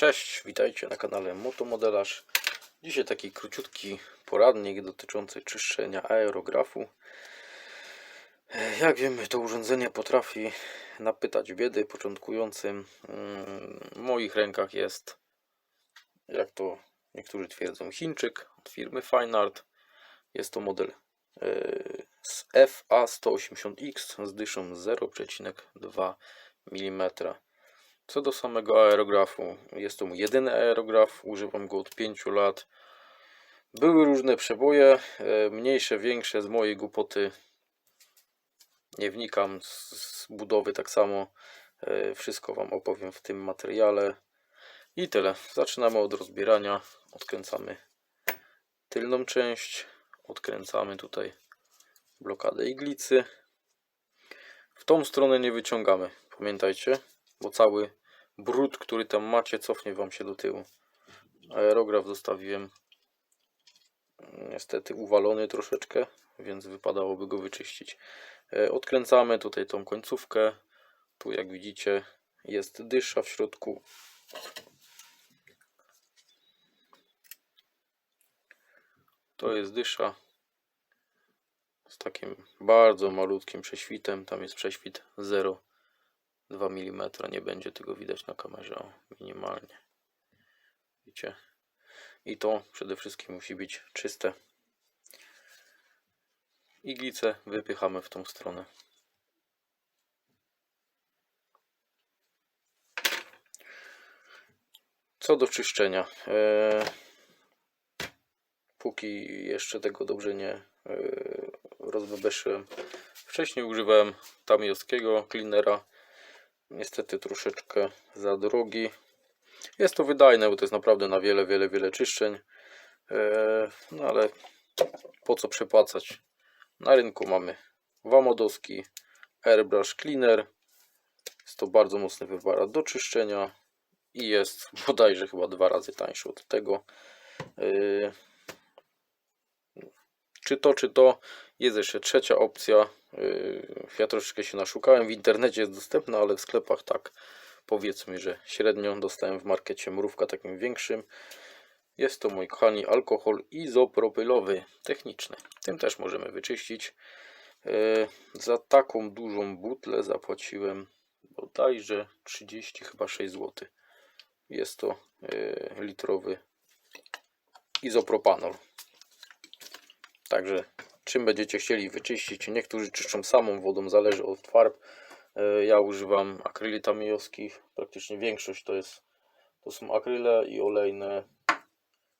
Cześć, witajcie na kanale Motomodelarz. Dzisiaj taki króciutki poradnik dotyczący czyszczenia aerografu. Jak wiemy, to urządzenie potrafi napytać biedy początkującym. Mm, W moich rękach jest, jak to niektórzy twierdzą, Chińczyk od firmy Fine Art. Jest to model e, z FA180X z dyszą 0,2 mm. Co do samego aerografu, jest to mój jedyny aerograf, używam go od 5 lat. Były różne przeboje, e, mniejsze, większe, z mojej głupoty nie wnikam, z budowy tak samo. E, Wszystko Wam opowiem w tym materiale. I tyle. Zaczynamy od rozbierania. Odkręcamy tylną część, odkręcamy tutaj blokadę iglicy. W tą stronę nie wyciągamy, pamiętajcie, bo cały brud, który tam macie, cofnie Wam się do tyłu. Aerograf zostawiłem niestety uwalony troszeczkę, więc wypadałoby go wyczyścić. E, Odkręcamy tutaj tą końcówkę. Tu jak widzicie jest dysza w środku. To jest dysza z takim bardzo malutkim prześwitem. Tam jest prześwit 0,2 mm. Nie będzie tego widać na kamerze, o, minimalnie. Widzicie? I to przede wszystkim musi być czyste. Iglicę wypychamy w tą stronę. Co do czyszczenia. E, póki jeszcze tego dobrze nie e, rozbebeszyłem. Wcześniej używałem tamiowskiego cleanera. Niestety troszeczkę za drogi. Jest to wydajne, bo to jest naprawdę na wiele, wiele, wiele czyszczeń. E, no ale po co przepłacać? Na rynku mamy Wamodowski Airbrush Cleaner. Jest to bardzo mocny preparat do czyszczenia i jest bodajże chyba dwa razy tańszy od tego. Yy, Czy to, czy to. Jest jeszcze trzecia opcja. Yy, Ja troszeczkę się naszukałem. W internecie jest dostępna, ale w sklepach tak powiedzmy, że średnio dostałem w markecie mrówka takim większym. Jest to, moi kochani, alkohol izopropylowy techniczny. Tym też możemy wyczyścić. E, Za taką dużą butlę zapłaciłem bodajże 30 chyba 6 zł. Jest to e, litrowy izopropanol. Także czym będziecie chcieli wyczyścić, niektórzy czyszczą samą wodą, zależy od farb. E, Ja używam akryli tamijowskich, praktycznie większość to jest to są akryle i olejne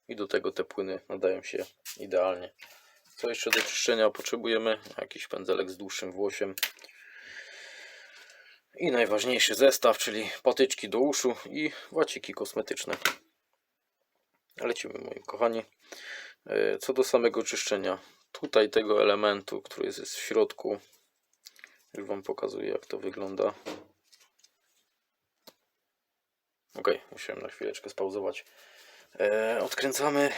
i do tego te płyny nadają się idealnie. Co jeszcze do czyszczenia potrzebujemy? Jakiś pędzelek z dłuższym włosiem. I najważniejszy zestaw, czyli patyczki do uszu i waciki kosmetyczne. Lecimy moi kochani. E, Co do samego czyszczenia. Tutaj tego elementu, który jest w środku. Już Wam pokazuję jak to wygląda. Ok, musiałem na chwileczkę spauzować. E, odkręcamy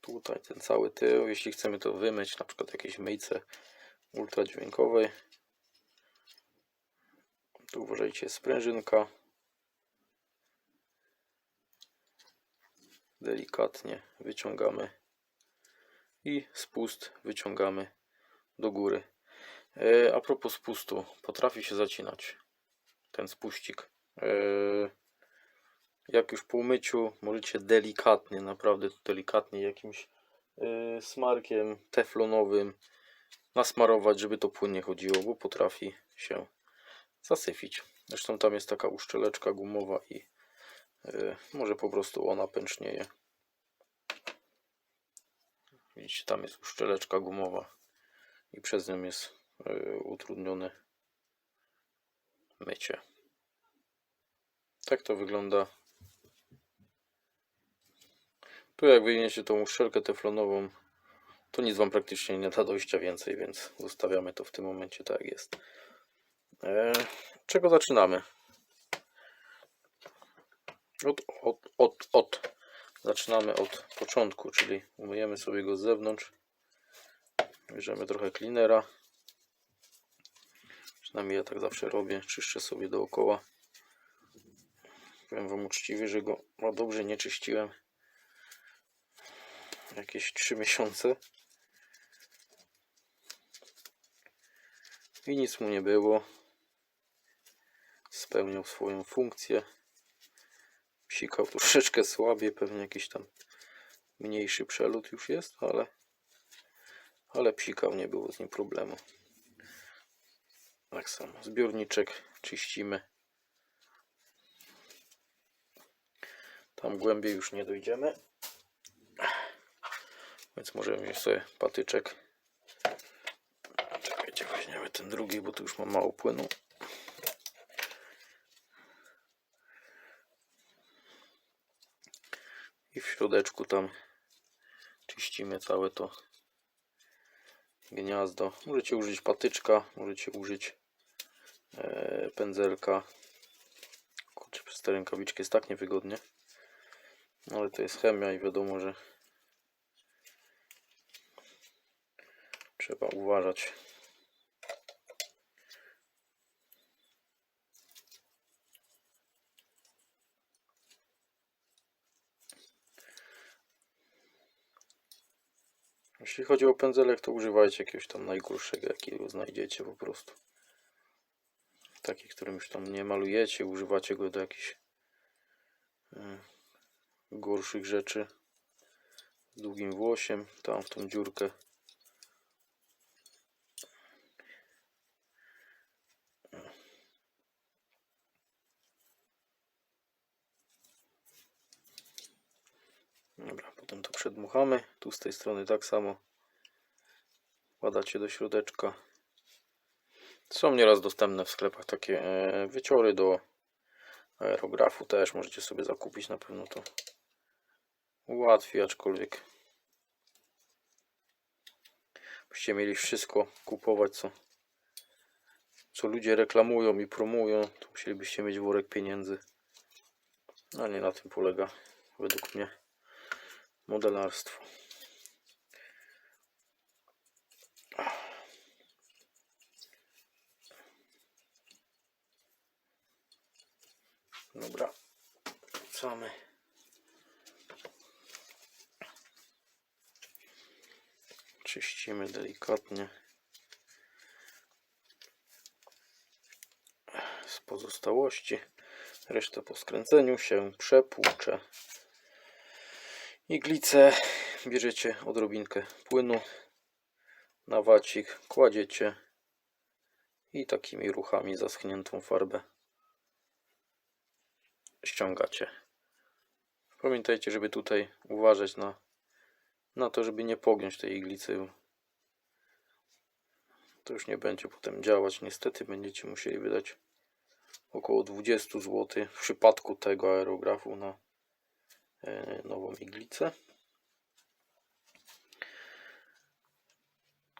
tutaj ten cały tył. Jeśli chcemy to wymyć, na przykład jakieś myjce ultradźwiękowej. Tu uważajcie, sprężynka. Delikatnie wyciągamy i spust wyciągamy do góry. E, a propos spustu, potrafi się zacinać ten spuścik. E, jak już po umyciu możecie delikatnie, naprawdę delikatnie jakimś yy, smarkiem teflonowym nasmarować, żeby to płynnie chodziło, bo potrafi się zasyfić. Zresztą tam jest taka uszczeleczka gumowa i może po prostu ona pęcznieje. Widzicie, tam jest uszczeleczka gumowa i przez nią jest yy, utrudnione mycie. Tak to wygląda tu jak wyjmiecie tą uszczelkę teflonową, to nic Wam praktycznie nie da dojścia więcej, więc zostawiamy to w tym momencie tak jest. E, czego zaczynamy? Od, od, od, od. Zaczynamy od początku, czyli umyjemy sobie go z zewnątrz. Bierzemy trochę cleanera. Przynajmniej ja tak zawsze robię. Czyszczę sobie dookoła. Powiem wam uczciwie, że go no dobrze nie czyściłem. Jakieś 3 miesiące. I nic mu nie było. Spełniał swoją funkcję. Psikał troszeczkę słabiej, pewnie jakiś tam mniejszy przelot już jest, ale ale psikał, nie było z nim problemu. Tak samo, zbiorniczek czyścimy. Tam głębiej już nie dojdziemy. Więc możemy mieć sobie patyczek. Czekajcie, weźmiemy ten drugi, bo tu już mam mało płynu. I w środeczku tam czyścimy całe to gniazdo. Możecie użyć patyczka, możecie użyć e, pędzelka. Kurczę, przez te rękawiczki jest tak niewygodnie. Ale to jest chemia i wiadomo, że trzeba uważać. Jeśli chodzi o pędzelek, to używajcie jakiegoś tam najgorszego, jakiego znajdziecie po prostu. Taki, którym już tam nie malujecie, używacie go do jakichś e, gorszych rzeczy. Z długim włosiem, tam w tą dziurkę. Dobra, potem to przedmuchamy. Tu z tej strony tak samo. Wkładacie do środeczka. Są nieraz dostępne w sklepach takie e, wyciory do aerografu. Też możecie sobie zakupić. Na pewno to ułatwi, aczkolwiek byście mieli wszystko kupować, co, co ludzie reklamują i promują, to musielibyście mieć worek pieniędzy. A nie na tym polega według mnie modelarstwo. Dobra, wracamy. Czyścimy delikatnie. Z pozostałości. Resztę po skręceniu się przepłuczę. Iglicę bierzecie odrobinkę płynu na wacik, kładziecie i takimi ruchami zaschniętą farbę ściągacie. Pamiętajcie, żeby tutaj uważać na, na to, żeby nie pogiąć tej iglicy. To już nie będzie potem działać. Niestety będziecie musieli wydać około 20 zł w przypadku tego aerografu na nową iglicę.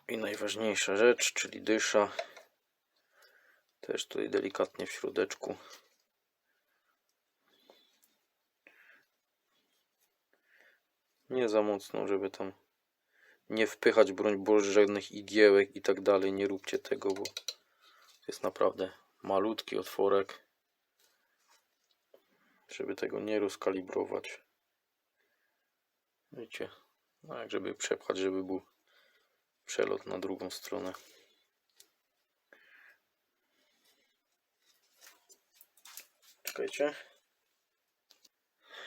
I najważniejsza rzecz, czyli dysza. Też tutaj delikatnie w środeczku. Nie za mocno, żeby tam nie wpychać, broń Boże, żadnych igiełek i tak dalej. Nie róbcie tego, bo jest naprawdę malutki otworek. Żeby tego nie rozkalibrować. Wiecie, tak, żeby przepchać, żeby był przelot na drugą stronę. Czekajcie.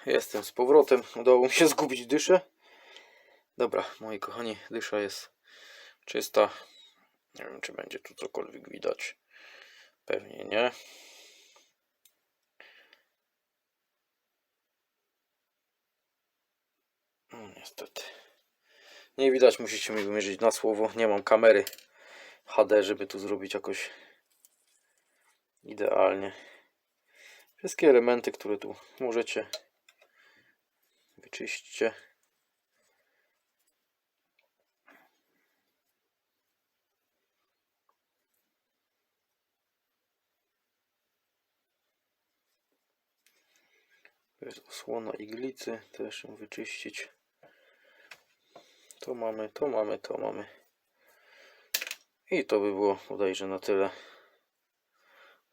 Jestem z powrotem. Udało mi się zgubić dyszę. Dobra, moi kochani, dysza jest czysta. Nie wiem, czy będzie tu cokolwiek widać. Pewnie nie. No, niestety. Nie widać, musicie mi wymierzyć na słowo. Nie mam kamery HD, żeby tu zrobić jakoś idealnie. Wszystkie elementy, które tu możecie wyczyśćcie. To jest osłona iglicy, też ją wyczyścić. To mamy, to mamy, to mamy. I to by było bodajże na tyle.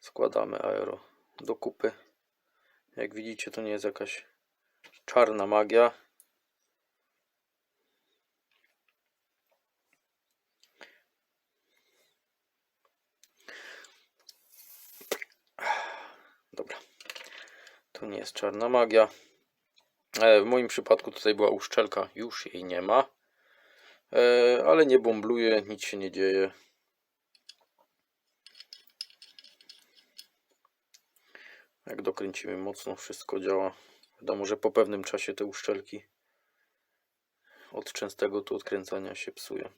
Składamy aero do kupy. Jak widzicie, to nie jest jakaś czarna magia. Dobra. To nie jest czarna magia. E, W moim przypadku tutaj była uszczelka, już jej nie ma. E, Ale nie bombluje, nic się nie dzieje. Jak dokręcimy mocno, wszystko działa. Wiadomo, że po pewnym czasie te uszczelki od częstego tu odkręcania się psuje.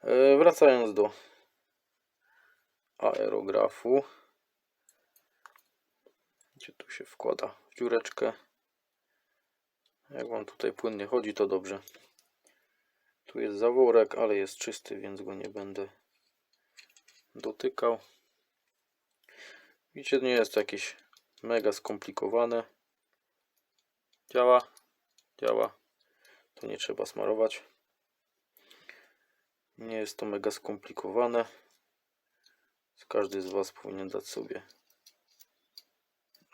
E, Wracając do aerografu. Gdzie tu się wkłada w dziureczkę. Jak wam tutaj płynnie chodzi, to dobrze. Tu jest zaworek, ale jest czysty, więc go nie będę dotykał. Widzicie, nie jest to jakieś mega skomplikowane. Działa, działa. To nie trzeba smarować. Nie jest to mega skomplikowane. Każdy z Was powinien dać sobie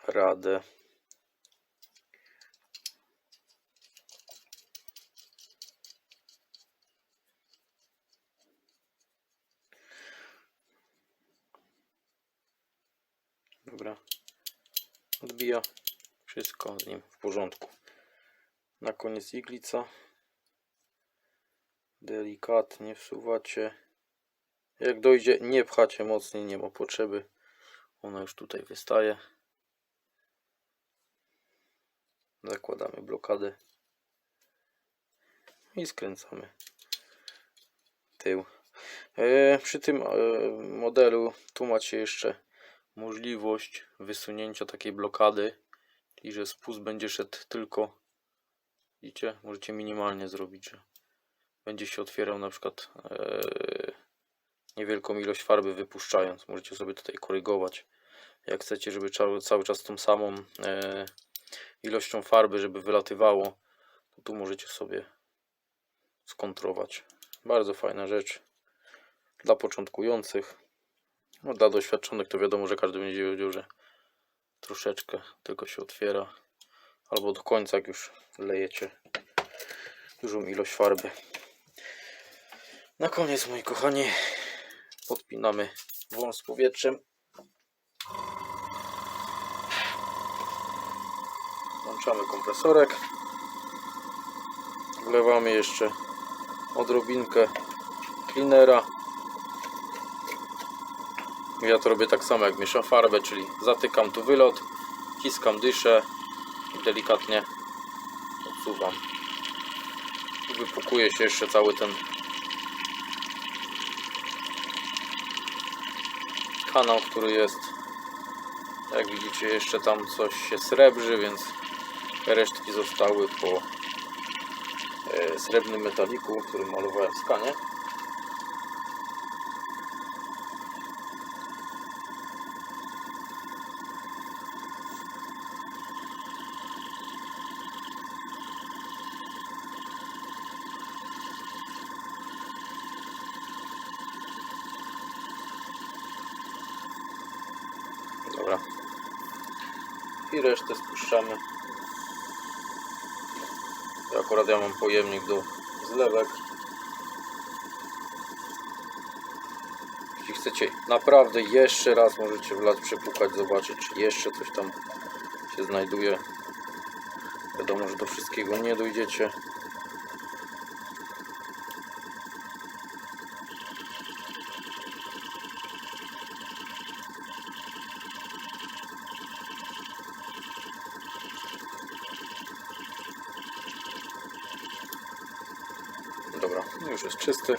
radę. Dobra. Odbija. Wszystko z nim w porządku. Na koniec iglica. Delikatnie wsuwacie. Jak dojdzie, nie pchacie mocniej, nie ma potrzeby. Ona już tutaj wystaje. Zakładamy blokadę. I skręcamy tył. E, przy tym e, modelu tu macie jeszcze możliwość wysunięcia takiej blokady, czyli że spust będzie szedł tylko, widzicie, możecie minimalnie zrobić, że będzie się otwierał na przykład e, niewielką ilość farby wypuszczając, możecie sobie tutaj korygować, jak chcecie, żeby cały, cały czas tą samą e, ilością farby, żeby wylatywało, to tu możecie sobie skontrować. Bardzo fajna rzecz dla początkujących. No, dla doświadczonych to wiadomo, że każdy będzie wiedział, że troszeczkę tylko się otwiera. Albo do końca, jak już lejecie dużą ilość farby. Na koniec, moi kochani, podpinamy wąs powietrzem. Włączamy kompresorek. Wlewamy jeszcze odrobinkę cleanera. Ja to robię tak samo jak mieszam farbę, czyli zatykam tu wylot, wciskam dyszę i delikatnie odsuwam. I wypukuje się jeszcze cały ten kanał, który jest. Jak widzicie, jeszcze tam coś się srebrzy, więc resztki zostały po e, srebrnym metaliku, który malowałem w skanie. Dobra. I resztę spuszczamy. I akurat ja mam pojemnik do zlewek. Jeśli chcecie naprawdę jeszcze raz możecie wlać, przepukać, zobaczyć czy jeszcze coś tam się znajduje. Wiadomo, że do wszystkiego nie dojdziecie. Dobra, już jest czysty.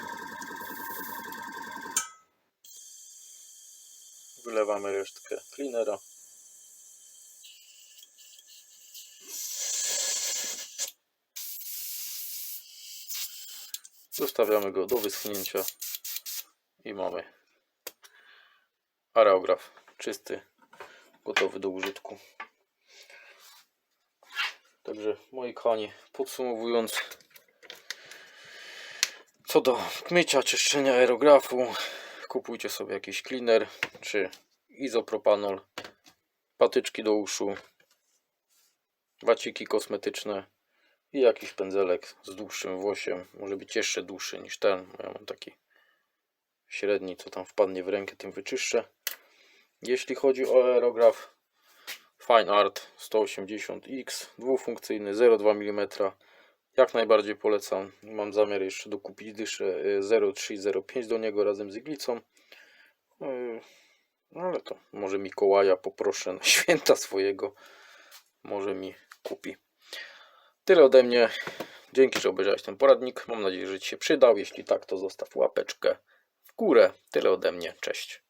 Wylewamy resztkę cleanera. Zostawiamy go do wyschnięcia i mamy areograf czysty, gotowy do użytku. Także moi kochani, podsumowując, co do mycia, czyszczenia aerografu, kupujcie sobie jakiś cleaner czy izopropanol, patyczki do uszu waciki kosmetyczne i jakiś pędzelek z dłuższym włosiem. Może być jeszcze dłuższy niż ten. Ja mam taki średni, co tam wpadnie w rękę, tym wyczyszczę. Jeśli chodzi o aerograf Fine Art 180X, dwufunkcyjny 0,2 mm. Jak najbardziej polecam. Mam zamiar jeszcze dokupić dyszę y, 0,3-0,5 do niego razem z iglicą. Y, No ale to może Mikołaja poproszę na święta swojego. Może mi kupi. Tyle ode mnie. Dzięki, że obejrzałeś ten poradnik. Mam nadzieję, że Ci się przydał. Jeśli tak, to zostaw łapeczkę w górę. Tyle ode mnie. Cześć.